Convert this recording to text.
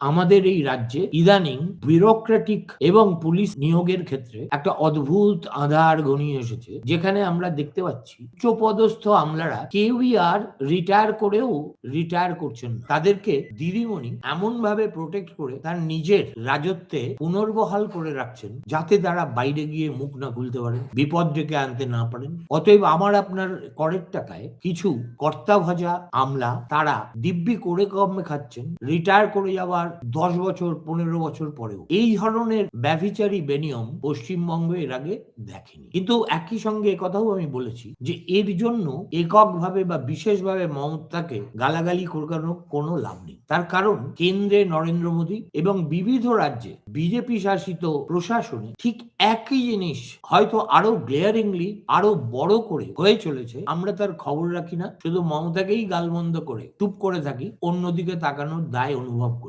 আমাদের এই রাজ্যে ইদানিং ব্যুরোক্রেটিক এবং পুলিশ নিয়োগের ক্ষেত্রে একটা অদ্ভুত আধার ঘনিয়ে এসেছে, যেখানে আমরা দেখতে পাচ্ছি উচ্চপদস্থ আমলারা কেউই আর রিটায়ার করেও রিটায়ার করছেন না। তাদেরকে দিদিমণি এমন ভাবে প্রোটেক্ট করে তার নিজের রাজত্বে পুনর্বহাল করে রাখছেন, যাতে তারা বাইরে গিয়ে মুখ না খুলতে পারেন, বিপদ ডেকে আনতে না পারেন। অতএব আমার আপনার করের টাকায় কিছু কর্তা ভজা আমলা তারা দিব্যি করে কমে খাচ্ছেন, রিটায়ার করে যাওয়ার দশ বছর, পনেরো বছর পরেও। এই ধরনের ব্যভিচারী বেনিয়ম পশ্চিমবঙ্গ এর আগে দেখেনি। কিন্তু একই সঙ্গে কথাও আমি বলেছি যে, এর জন্য এককভাবে বা বিশেষভাবে মমতাকে গালাগালি করকানোর কোনো লাভ নেই। তার কারণ, কেন্দ্রে নরেন্দ্র মোদী এবং বিবিধ রাজ্যে বিজেপি শাসিত প্রশাসনে ঠিক একই জিনিস হয়তো আরও গ্লেয়ারিংলি আরও বড় করে হয়ে চলেছে। আমরা তার খবর রাখি না, শুধু মমতাকেই গালমন্দ করে, চুপ করে থাকি, অন্যদিকে তাকানোর দায় অনুভব করি।